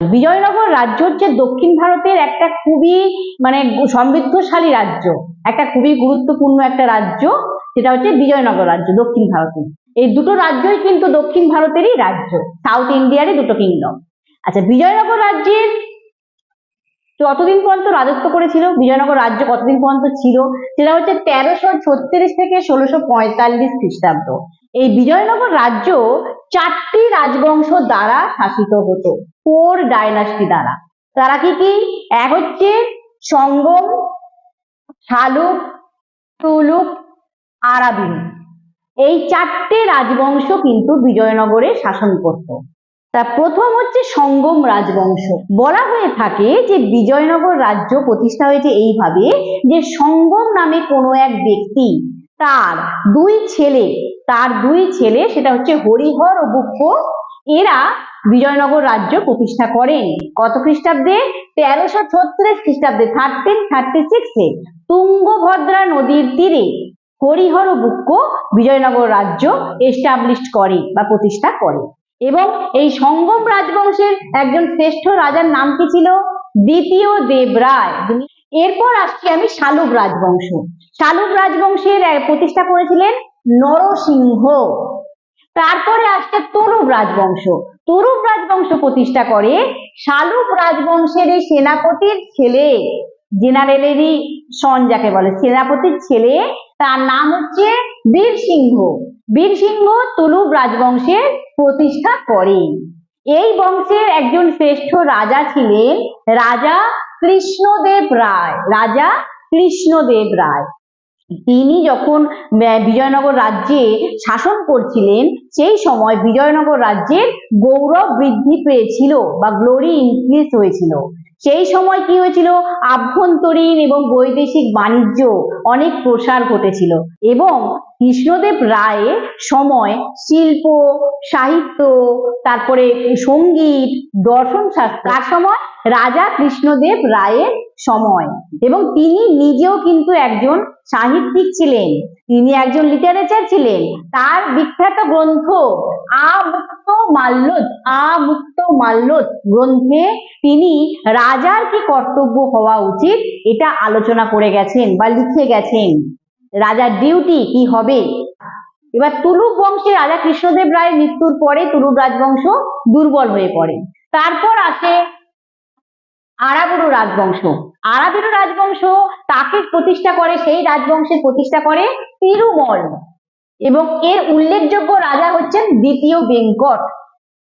বিজয়নগর রাজ্য হচ্ছে দক্ষিণ ভারতের একটা খুবই মানে সমৃদ্ধশালী রাজ্য। একটা খুবই গুরুত্বপূর্ণ একটা রাজ্য, সেটা হচ্ছে বিজয়নগর রাজ্য, দক্ষিণ ভারতে। এই দুটো রাজ্যই কিন্তু দক্ষিণ ভারতেরই রাজ্য, সাউথ ইন্ডিয়ারই দুটো কিংডম। আচ্ছা বিজয়নগর রাজ্যের কতদিন পর্যন্ত রাজত্ব করেছিল, বিজয়নগর রাজ্য কতদিন পর্যন্ত ছিল, সেটা হচ্ছে তেরোশো ছত্রিশ থেকে ষোলোশো পঁয়তাল্লিশ খ্রিস্টাব্দ। এই বিজয়নগর রাজ্য চারটি রাজবংশ দ্বারা শাসিত হতো ফোর ডাইনাস্টি দ্বারা। তারা কি কি? এক হচ্ছে সঙ্গম, শালুক, তুলুক, আরাবিন। এই চারটে রাজবংশ কিন্তু বিজয়নগরে শাসন করত। তা প্রথম হচ্ছে সঙ্গম রাজবংশ। বলা হয়ে থাকে যে বিজয়নগর রাজ্য প্রতিষ্ঠা হয়েছে এইভাবে যে সঙ্গম নামে কোনো এক ব্যক্তি তার দুই ছেলে, তার দুই ছেলে সেটা হচ্ছে হরিহর ও বুক্ষ এরা বিজয়নগর রাজ্য প্রতিষ্ঠা করেন। কত খ্রিস্টাব্দে? তেরোশো ছত্রিশ খ্রিস্টাব্দে, থার্টিন থার্টি সিক্সে তুঙ্গভদ্রা নদীর তীরে হরিহর ও বুক্ক বিজয়নগর রাজ্য এস্টাবলিশ করে বা প্রতিষ্ঠা করে। এবং এই সঙ্গম রাজবংশের একজন শ্রেষ্ঠ রাজার নাম কি ছিল? দ্বিতীয় দেবরায় এরপর আসছি আমি শালুক রাজবংশ। শালুক রাজবংশের প্রতিষ্ঠা করেছিলেন নরসিংহ। তারপরে আসছে তরুব রাজবংশ। তরুব রাজবংশ প্রতিষ্ঠা করে শালুক রাজবংশের এই সেনাপতির ছেলে। জেনারেলেরই সন যাকে বলে, সেনাপতির ছেলে, তার নাম হচ্ছে বীর সিংহ। বীর সিংহ তুলুব রাজবংশের প্রতিষ্ঠা করেন। এই বংশের একজন শ্রেষ্ঠ রাজা ছিলেন রাজা কৃষ্ণদেব রায়, রাজা কৃষ্ণদেব রায়। তিনি যখন বিজয়নগর রাজ্যে শাসন করছিলেন, সেই সময় বিজয়নগর রাজ্যের গৌরব বৃদ্ধি পেয়েছিল বা গ্লোরি ইনক্রিজ হয়েছিল। সেই সময় কি হয়েছিল? আভ্যন্তরীণ এবং বৈদেশিক বাণিজ্য অনেক প্রসার ঘটেছিল এবং কৃষ্ণদেব রায়ের সময় শিল্প, সাহিত্য, তারপরে সংগীত, দর্শন শাস্ত্র, তার সময় রাজা কৃষ্ণদেব রায়ের সময় এবং তিনি নিজেও কিন্তু একজন সাহিত্যিক ছিলেন। তিনি একজন লিটারেচার ছিলেন। তার বিখ্যাত গ্রন্থ আমুক্ত মাল্যদ আমুক্ত মাল্যদ গ্রন্থে তিনি রাজার কি কর্তব্য হওয়া উচিত এটা আলোচনা করে গেছেন বা লিখে গেছেন। রাজার ডিউটি কি হবে? এবার তুলুক বংশে রাজা কৃষ্ণদেব রায়ের মৃত্যুর পরে তুলুক রাজবংশ দুর্বল হয়ে পড়ে। তারপর আসে আরাবুরু রাজবংশ। আরাবিরু রাজবংশ তাকে প্রতিষ্ঠা করে, সেই রাজবংশের প্রতিষ্ঠা করে তিরুমল। এবং এর উল্লেখযোগ্য রাজা হচ্ছেন দ্বিতীয় বেঙ্কট।